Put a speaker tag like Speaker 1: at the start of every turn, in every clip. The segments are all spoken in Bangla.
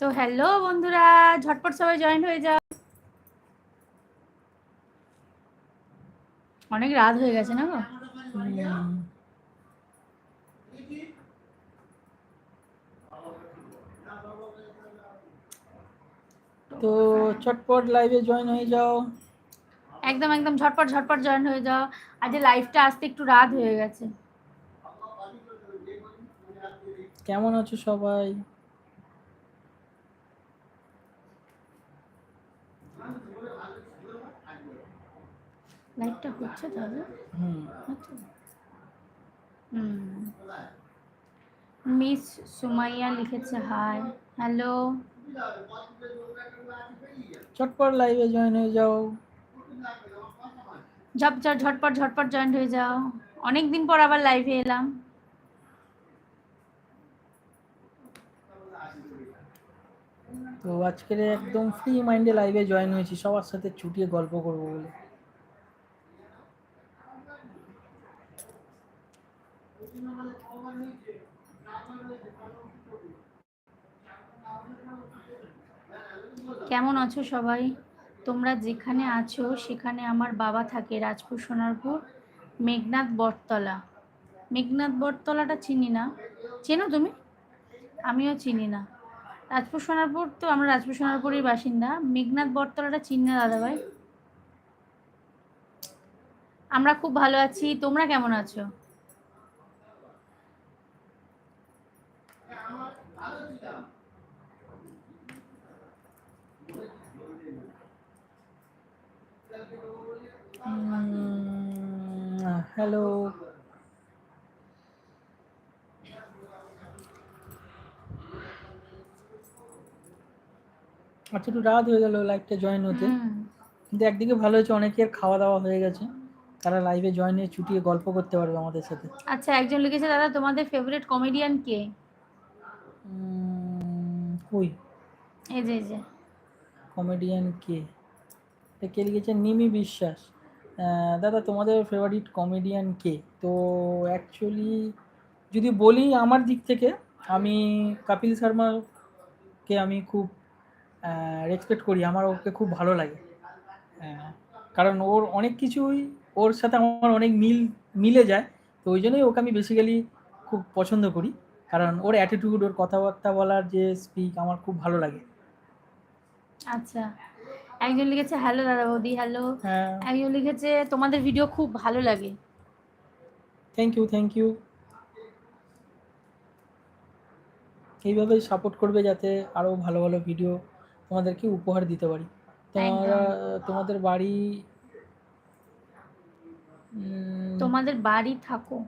Speaker 1: তো হ্যালো বন্ধুরা ঝটপট সবাই জয়েন হয়ে যাও। অনেক রাত হয়ে গেছে না গো?
Speaker 2: তো চটপট লাইভে জয়েন হয়ে যাও।
Speaker 1: একদম একদম ঝটপট ঝটপট জয়েন হয়ে যাও। আজ লাইভটা আসতে একটু রাত হয়ে গেছে।
Speaker 2: কেমন আছো সবাই?
Speaker 1: লাইভটা হচ্ছে তাহলে?
Speaker 2: হুম।
Speaker 1: হুম। মিস সুমাইয়া লিখেছে হাই হ্যালো।
Speaker 2: চটপট লাইভে জয়েন হয়ে যাও।
Speaker 1: ঝপ ঝপ ঝটপট ঝটপট জয়েন হয়ে যাও। অনেক দিন পর আবার লাইভে এলাম।
Speaker 2: তো আজকের একদম ফ্রি মাইন্ডে লাইভে জয়েন হয়েছি। সবার সাথে ছুটিয়ে গল্প করব বলে।
Speaker 1: কেমন আছো সবাই? তোমরা যেখানে আছো, সেখানে আমার বাবা থাকে রাজপুর সোনারপুর মেঘনাথ বটতলা। মেঘনাথ বটতলাটা চিনি না? চেনো তুমি? আমিও চিনি না। রাজপুর সোনারপুর তো আমরা রাজপুর সোনারপুরের বাসিন্দা। মেঘনাথ বটতলাটা চিনি না, দাদাভাই? আমরা খুব ভালো আছি। তোমরা কেমন আছো?
Speaker 2: হ্যালো। আচ্ছা একটু রাত হয়ে গেল লাইভটা জয়েন হতে। কিন্তু একদিকে ভালো হয়েছে অনেকের খাওয়া দাওয়া হয়ে গেছে। তারা লাইভে জয়েন হয়ে ছুটিয়ে গল্প করতে পারবে আমাদের সাথে।
Speaker 1: আচ্ছা একজন লিখেছে দাদা তোমাদের ফেভারিট কমেডিয়ান কে?
Speaker 2: কই?
Speaker 1: এই যে এই যে।
Speaker 2: কমেডিয়ান কে? কে লিখেছে? নিমি বিশ্বাস। দাদা, তোমাদের ফেভারিট কমেডিয়ান কে? তো অ্যাকচুয়ালি যদি বলি আমার দিক থেকে, আমি কপিল শর্মাকে আমি খুব রেসপেক্ট করি। আমার ওকে খুব ভালো লাগে। কারণ ওর অনেক কিছুই ওর সাথে আমার অনেক মিল, মিলে যায়। তো ওই জন্যই ওকে আমি বেসিক্যালি খুব পছন্দ করি। কারণ ওর অ্যাটিটিউড ওর কথাবার্তা বলার যে স্পিক আমার খুব ভালো লাগে।
Speaker 1: আচ্ছা। একজন লিখেছে হ্যালো দাদা বৌদি হ্যালো।
Speaker 2: হ্যাঁ।
Speaker 1: একজন লিখেছে তোমাদের ভিডিও খুব ভালো লাগে।
Speaker 2: থ্যাংক ইউ থ্যাংক ইউ এইভাবে সাপোর্ট করবে যাতে আরও ভালো ভালো ভিডিও তোমাদেরকে উপহার দিতে পারি। তোমরা তোমাদের বাড়ি
Speaker 1: তোমাদের বাড়ি থাকো।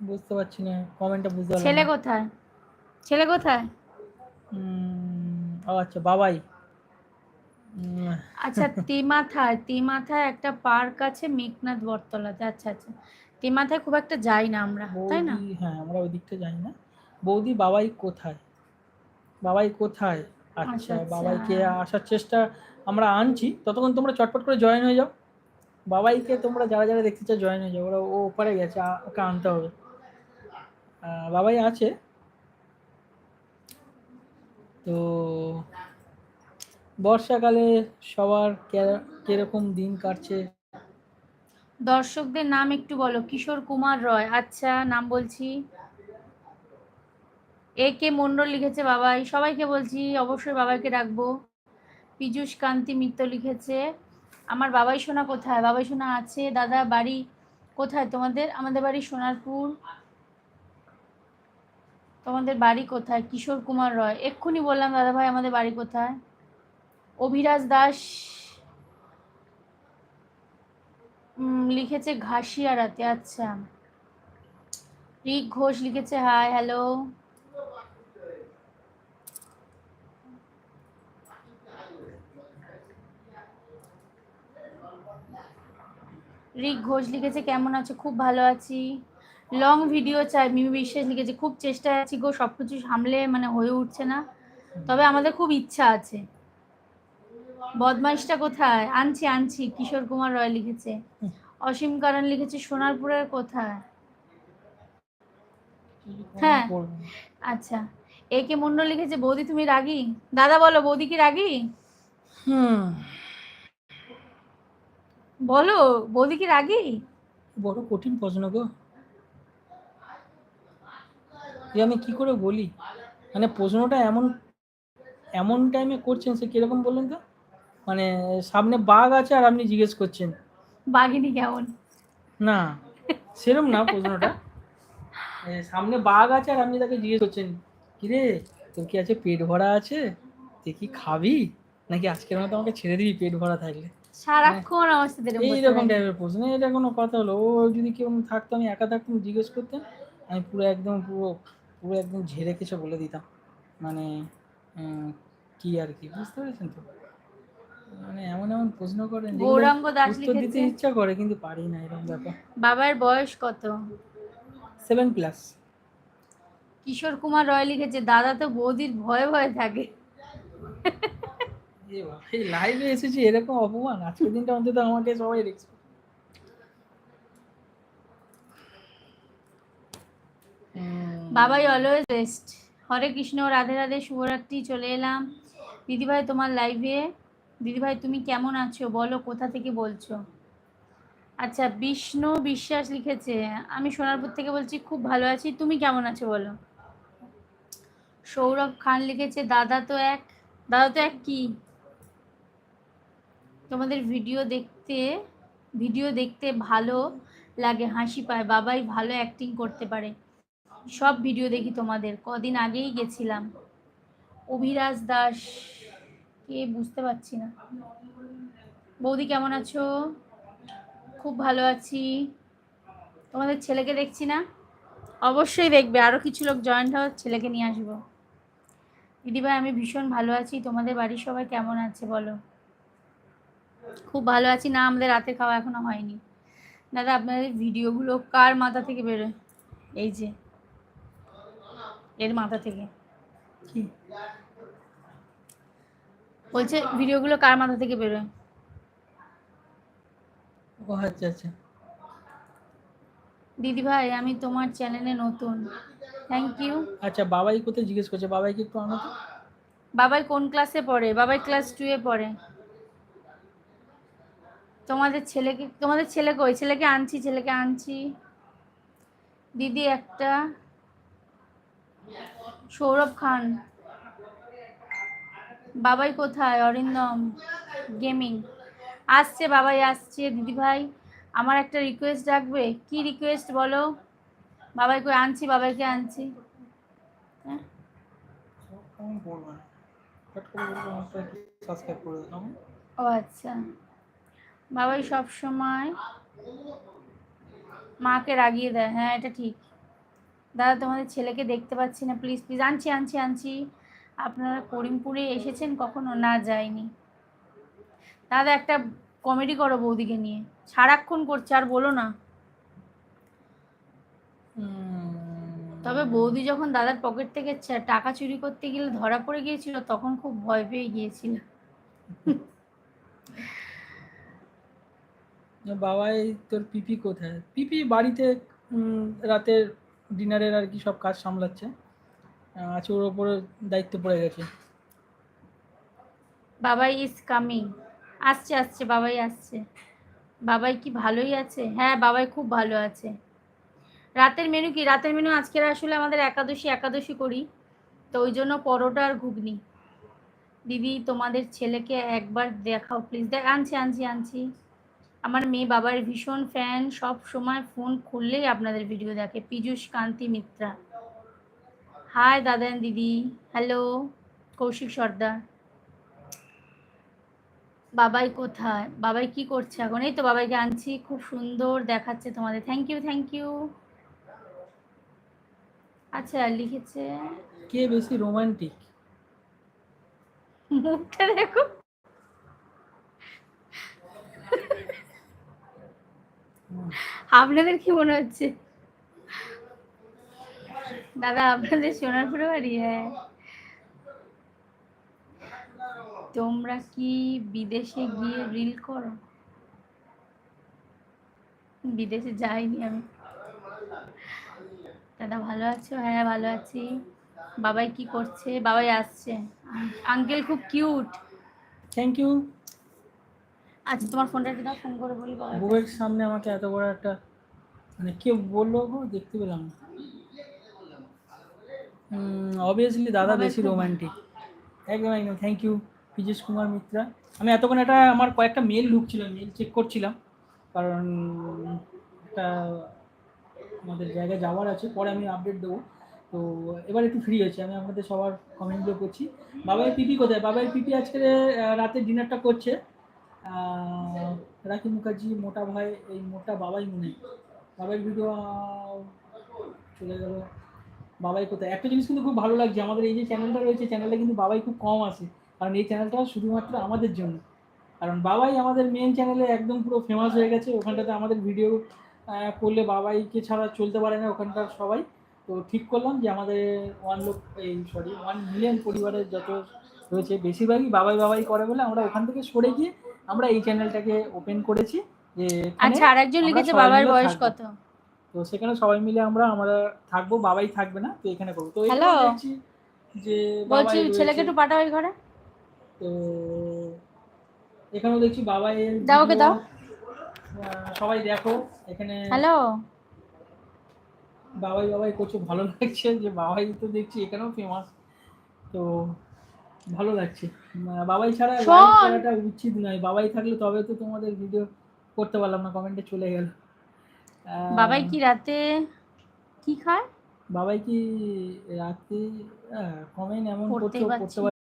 Speaker 2: বুঝতে পারছি না কমেন্টটা বুঝতে
Speaker 1: ছেলে কোথায়? ছেলে কোথায়?
Speaker 2: ও আচ্ছা বাবাই।
Speaker 1: আচ্ছা তেমাথায় তেমাথায় একটা পার্ক আছে মেঘনাথ বটতলাতে। আচ্ছা আচ্ছা। তেমাথায় খুব একটা যাই না আমরা তাই না?
Speaker 2: হ্যাঁ আমরা ওই দিকটা জানি না। বৌদি বাবাই কোথায়? বাবাই কোথায়? আচ্ছা
Speaker 1: আচ্ছা, আচ্ছা।
Speaker 2: বাবাইকে আসার চেষ্টা আমরা আনছি। ততক্ষণ তোমরা চটপট করে জয়েন হয়ে যাও। বাবাইকে তোমরা যারা যারা দেখতে চাও জয়েন হয়ে যাও ওরা ও ওপারে গেছে ওকে আনতে হবে। বাবাই আছে। তো বর্ষাকালে সবার কীরকম দিন কাটছে?
Speaker 1: দর্শকদের নাম একটু বলো। কিশোর কুমার রয়। আচ্ছা নাম বলছি। এ কে মন্ডল লিখেছে বাবাই। সবাইকে বলছি, অবশ্যই বাবাইকে ডাকবো। পীযূষ কান্তি মিত্র লিখেছে। আমার বাবাই সোনা কোথায়? বাবাই সোনা আছে। দাদা, বাড়ি কোথায়? তোমাদের? আমাদের বাড়ি সোনারপুর। তোমাদের বাড়ি কোথায়? কিশোর কুমার রয়। এক্ষুনি বললাম, দাদা ভাই, আমাদের বাড়ি কোথায়? অভিরাজ দাস লিখেছে ঘাসিয়ারাতে আচ্ছা। রিক ঘোষ লিখেছে হাই হ্যালো রিক ঘোষ লিখেছে, কেমন আছো? খুব ভালো আছি। লং ভিডিও চাই, মিমি বিশ্বাস লিখেছে, খুব চেষ্টায় আছি গো সব কিছু সামলে মানে হয়ে উঠছে না। তবে আমাদের খুব ইচ্ছা আছে। বদমাইশটা কোথায়? আনছি আনছি। কিশোর কুমার রয় লিখেছে। অসীম কারণ লিখেছে সোনারপুরের কোথায়? হ্যাঁ। আচ্ছা। এ কে মন্ডল লিখেছে বৌদি তুমি রাগী? দাদা বলো বৌদি কি রাগী?
Speaker 2: হুম।
Speaker 1: বলো বৌদি কি রাগী?
Speaker 2: বড় কঠিন প্রশ্ন গো। আমি কি করে বলি? মানে প্রশ্নটা এমন এমন টাইমে করছেন সে কীরকম বললেন তো? মানে সামনে বাঘ আছে আর আপনি জিজ্ঞেস করছেন।
Speaker 1: বাঘিনী কেমন?
Speaker 2: না সেরম না প্রশ্নটা। সামনে বাঘ আছে আর আপনি তাকে জিজ্ঞেস করছেন কিরে তোর কি আছে পেট ভরা আছে? তুই কি খাবি? নাকি আজকের মতো আমাকে ছেড়ে দিবি পেট ভরা থাকলে?
Speaker 1: সারাক্ষণ আমার সাথে
Speaker 2: এইরকম টাইপের প্রশ্ন এটা কোনো কথা হলো। ও যদি কেউ থাকতো আমি একা থাকতাম জিজ্ঞেস করতেন আমি পুরো একদম পুরো পুরো একদম ঝেড়ে কিছু বলে দিতাম। মানে কি আর কি বুঝতে পেরেছেন তো? মানে এমন এমন প্রশ্ন করেন
Speaker 1: গৌরাঙ্গ দাস
Speaker 2: দিতে
Speaker 1: লিখেছে?
Speaker 2: ইচ্ছা করে কিন্তু পারি না এরকম ব্যাপার।
Speaker 1: বাবার বয়স কত?
Speaker 2: প্লাস
Speaker 1: কিশোর কুমার রয় লিখেছে দাদা তো বৌদির ভয়ে ভয়ে থাকে।
Speaker 2: এই লাইভে এসেছি এরকম অপমান? আজকের দিনটা অন্তত আমাকে সবাই দেখছে
Speaker 1: বাবাই অলওয়েজ বেস্ট হরে কৃষ্ণ রাধে রাধে শুভরাত্রি চলে এলাম। দিদিভাই তোমার লাইভে দিদিভাই, তুমি কেমন আছো? বলো, কোথা থেকে বলছো? আচ্ছা বিষ্ণু বিশ্বাস লিখেছে, আমি সোনারপুর থেকে বলছি, খুব ভালো আছি। তুমি কেমন আছো বলো? সৌরভ খান লিখেছে, দাদা তো এক, দাদা তো এক কি? তোমাদের ভিডিও দেখতে ভিডিও দেখতে ভালো লাগে, হাসি পায়, বাবাই ভালো অ্যাক্টিং করতে পারে। সব ভিডিও দেখি তোমাদের, কদিন আগেই গেছিলাম। অভিরাজ দাস কে বুঝতে পারছি না। বৌদি কেমন আছো? খুব ভালো আছি। তোমাদের ছেলেকে দেখছি না? অবশ্যই দেখবে আরও কিছু লোক জয়েন্ট হওয়ার ছেলেকে নিয়ে আসব। দিদিভাই, আমি ভীষণ ভালো আছি। তোমাদের বাড়ির সবাই কেমন আছে বলো? খুব ভালো আছি। না, আমাদের রাতে খাওয়া এখনও হয়নি। দাদা, আপনাদের ভিডিওগুলো কার মাথা থেকে বেরোয় এই যে, এর মাথা থেকে।
Speaker 2: কি?
Speaker 1: বলছে ভিডিওগুলো কার মাথা থেকে বেরোয়?
Speaker 2: ও আচ্ছা আচ্ছা।
Speaker 1: দিদি ভাই আমি তোমার চ্যানেলে নতুন। থ্যাংক ইউ
Speaker 2: আচ্ছা বাবাই কোথায় জিজ্ঞেস করছে? বাবাইকে একটু আনো তো
Speaker 1: বাবাই কোন ক্লাসে পড়ে? বাবাই ক্লাস টুয়ে পড়ে। তোমাদের ছেলেকে তোমাদের ছেলে কই? ছেলেকে আনছি ছেলেকে আনছি। দিদি একটা সৌরভ খান। বাবাই কোথায়? অরিন্দম গেমিং আসছে, বাবাই আসছে দিদি ভাই আমার একটা রিকোয়েস্ট রাখবে। কি রিকোয়েস্ট বলো? বাবাই কই আনছি, বাবাইকে আনছি। হ্যাঁ? ও আচ্ছা। বাবাই সব সময় মাকে রাগিয়ে দেয়। হ্যাঁ এটা ঠিক। দাদা, তোমাদের ছেলেকে দেখতে পাচ্ছি না। প্লিজ প্লিজ আনছি আনছি আনছি। আপনারা করিমপুরে এসেছেন কখনো? না যায়নি দাদা একটা কমেডি করো বৌদিকে নিয়ে। সারাক্ষণ করছে আর বলো না। তবে বৌদি যখন দাদার পকেট থেকে টাকা চুরি করতে গেলে ধরা পড়ে গিয়েছিল তখন খুব ভয় পেয়ে গিয়েছিল।
Speaker 2: বাবাই তোর পিপি কোথায়? পিপি বাড়িতে রাতের ডিনারের আর কি সব কাজ সামলাচ্ছে। আছে ওর ওপরে দায়িত্ব পড়ে গেছে।
Speaker 1: বাবাই ইজ কামিং আসছে আসছে, বাবাই আসছে। বাবাই কি ভালোই আছে? হ্যাঁ বাবাই খুব ভালো আছে। রাতের মেনু কি? রাতের মেনু আজকের আসলে আমাদের একাদশী একাদশী করি। তো ওই জন্য পরোটা আর ঘুগনি। দিদি, তোমাদের ছেলেকে একবার দেখাও প্লিজ দেখ, আনছি আনছি আনছি। আমার মেয়ে বাবার ভীষণ ফ্যান সব সময় ফোন খুললেই আপনাদের ভিডিও দেখে। পীযূষ, কান্তি, মিত্রা। হাই দাদা দিদি হ্যালো কৌশিক সর্দার বাবাই কোথায়? বাবাই কি করছে এখন? এই তো বাবাইকে আনছি খুব সুন্দর দেখাচ্ছে তোমাদের। থ্যাংক ইউ থ্যাংক ইউ আচ্ছা লিখেছে?
Speaker 2: কে বেশি রোমান্টিক
Speaker 1: মুখটা দেখো। আপনাদের কি মনে হচ্ছে? দাদা আপনাদের সোনারপুরে বাড়ি হ্যাঁ। তোমরা কি বিদেশে গিয়ে রিল করো? বিদেশে যাইনি আমি। দাদা ভালো আছো? হ্যাঁ ভালো আছি। বাবাই কি করছে? বাবাই আসছে। আঙ্কেল খুব কিউট।
Speaker 2: থ্যাংক ইউ
Speaker 1: আচ্ছা তোমার ফোনটা দাও ফোন করে বলি বাবা
Speaker 2: বউয়ের সামনে আমাকে এত বড় একটা মানে কে বলল দেখতে পেলাম না। অবভিয়াসলি দাদা বেশি রোমান্টিক একদম একদম থ্যাংক ইউ পীযুষ কুমার মিত্রা। আমি এতক্ষণ একটা আমার কয়েকটা মেল ঢুকছিল মেল চেক করছিলাম। কারণ একটা আমাদের জায়গায় যাওয়ার আছে পরে আমি আপডেট দেবো। তো এবার একটু ফ্রি হয়েছে আমি আপনাদের সবার কমেন্টগুলো করছি বাবাই পিপি কোথায়? বাবাই পিপি আজকে রাতে ডিনারটা করছে। রাখি মুখার্জি মোটা ভাই এই মোটা বাবাই মনে বাবাই ভিডিও চলে গেল। বাবাই কোথায় একটা জিনিস কিন্তু খুব ভালো লাগছে আমাদের এই যে চ্যানেলটা রয়েছে চ্যানেলটা কিন্তু বাবাই খুব কম আসে কারণ এই চ্যানেলটা শুধুমাত্র আমাদের জন্য। কারণ বাবাই আমাদের মেন চ্যানেলে একদম পুরো ফেমাস হয়ে গেছে। ওখানটাতে আমাদের ভিডিও করলে বাবাইকে ছাড়া চলতে পারে না ওখানকার সবাই। তো ঠিক করলাম যে আমাদের ওয়ান লোক এই সরি ওয়ান মিলিয়ন পরিবারের যত রয়েছে বেশিরভাগই বাবাই বাবাই করে বলে আমরা ওখান থেকে সরে গিয়ে আমরা এই চ্যানেলটাকে ওপেন করেছি। যে
Speaker 1: আচ্ছা আরেকজন লিখেছে বাবার বয়স কত?
Speaker 2: তো সেখানে সবাই মিলে আমরা আমরা থাকব বাবাই থাকবে না তো এখানে করব। তো? দেখছি যে
Speaker 1: বলছি
Speaker 2: বাবাই
Speaker 1: ছেলেকে একটু পাঠা ওই ঘরে।
Speaker 2: তো এখানেও দেখছি বাবাই
Speaker 1: দাও ওকে দাও।
Speaker 2: সবাই দেখো এখানে
Speaker 1: হ্যালো
Speaker 2: বাবাই বাবাই করছে ভালো লাগছে যে বাবাই তো দেখছি এখানেও ফেমাস তো ভালো লাগছে। বাবাই ছাড়া। লাইভ করাটা উচিত নয়। বাবাই থাকলে তবে তো তোমাদের ভিডিও করতে পারলাম না কমেন্টে চলে গেল।
Speaker 1: বাবাই কি রাতে কি খায়
Speaker 2: বাবাই কি রাতে কমেন এমন করতে পড়তে।